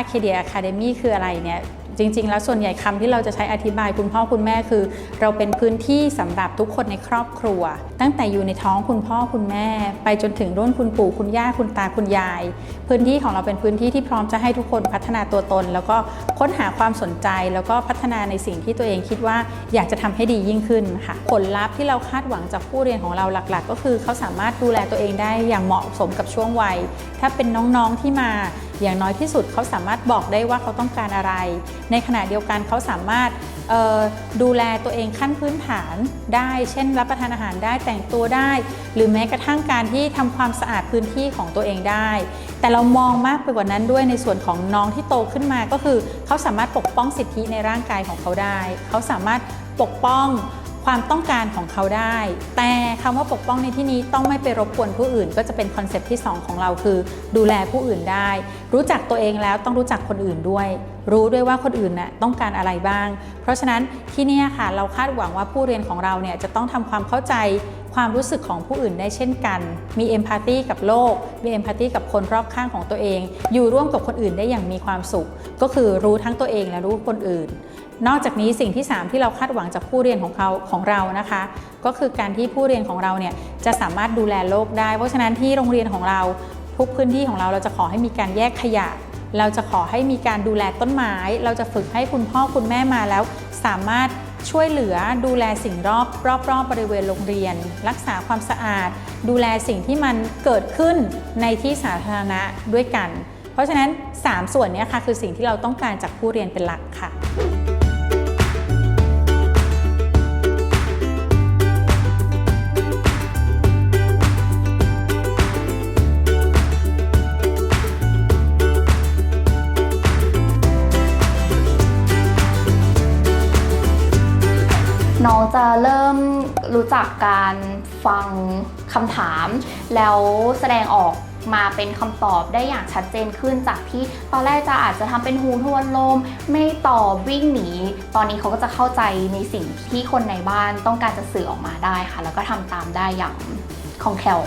Arcadia Academy คืออะไรเนี่ยจริง ๆ แล้วส่วนใหญ่คำที่เราจะใช้อธิบายคุณพ่อคุณแม่คือ เราเป็นพื้นที่สำหรับทุกคนในครอบครัว ตั้งแต่อยู่ในท้องคุณพ่อคุณแม่ ไปจนถึงรุ่นคุณปู่คุณย่าคุณตาคุณยาย พื้นที่ของเราเป็นพื้นที่ที่พร้อมจะให้ทุกคนพัฒนาตัวตน แล้วก็ค้นหาความสนใจ แล้วก็พัฒนาในสิ่งที่ตัวเองคิดว่าอยากจะทำให้ดียิ่งขึ้นค่ะผลลัพธ์ที่เราคาดหวังจากผู้เรียนของเราหลัก ๆ ก็คือเขาสามารถดูแลตัวเองได้อย่างเหมาะสมกับช่วงวัย ถ้าเป็นน้องๆที่มา อย่างน้อยที่สุดเขาสามารถบอกได้ว่าเขาต้องการอะไร ในขณะเดียวกันเขาสามารถดูแลตัวเองขั้นพื้นฐานได้ เช่น รับประทานอาหารได้แต่งตัวได้ หรือแม้กระทั่งการที่ทำความสะอาดพื้นที่ของตัวเองได้ แต่เรามองมากไปกว่านั้นด้วยในส่วนของน้องที่โตขึ้นมาก็คือ เขาสามารถปกป้องสิทธิในร่างกายของเขาได้ เขาสามารถปกป้อง ความต้องการของเขาได้ แต่คำว่าปกป้องในที่นี้ต้องไม่ไปรบกวนผู้อื่น ก็จะเป็นคอนเซปต์ที่ 2 ของเราคือ ดูแลผู้อื่นได้ รู้จักตัวเองแล้วต้องรู้จักคนอื่นด้วย รู้ด้วยว่าคนอื่นน่ะต้องการอะไรบ้าง เพราะฉะนั้นที่นี่ค่ะเราคาดหวังว่าผู้เรียนของเราเนี่ยจะต้องทำความเข้าใจความรู้สึกของผู้อื่นได้เช่นกัน มีเอมพัตตีกับโลก มีเอมพัตตีกับคนรอบข้างของตัวเอง อยู่ร่วมกับคนอื่นได้อย่างมีความสุข ก็คือรู้ทั้งตัวเองและรู้คนอื่น นอกจากนี้สิ่งที่ 3 ที่เราคาดหวังจากผู้เรียนของเขาของเรานะคะ ก็คือการที่ผู้เรียนของเราเนี่ยจะสามารถดูแลโลกได้ เพราะฉะนั้นที่โรงเรียนของเราทุกพื้นที่ของเราเราจะขอให้มีการแยกขยะ เราจะขอให้มีการดูแลต้นไม้ เราจะฝึกให้คุณพ่อคุณแม่มาแล้ว สามารถช่วยเหลือดูแลสิ่งรอบรอบรอบบริเวณโรงเรียน รักษาความสะอาด ดูแลสิ่งที่มันเกิดขึ้นในที่สาธารณะด้วยกัน เพราะฉะนั้น 3 ส่วนนี้ค่ะคือสิ่งที่เราต้องการจากผู้เรียนเป็นหลักค่ะ น้องจะเริ่มรู้จักการฟังคำถาม แล้วแสดงออกมาเป็นคำตอบได้อย่างชัดเจนขึ้นจากที่ตอนแรกจะอาจจะทำเป็นหูทวนลม ไม่ตอบวิ่งหนี ตอนนี้เขาก็จะเข้าใจในสิ่งที่คนในบ้านต้องการจะสื่อออกมาได้ค่ะ แล้วก็ทำตามได้อย่างคล่องแคล่ว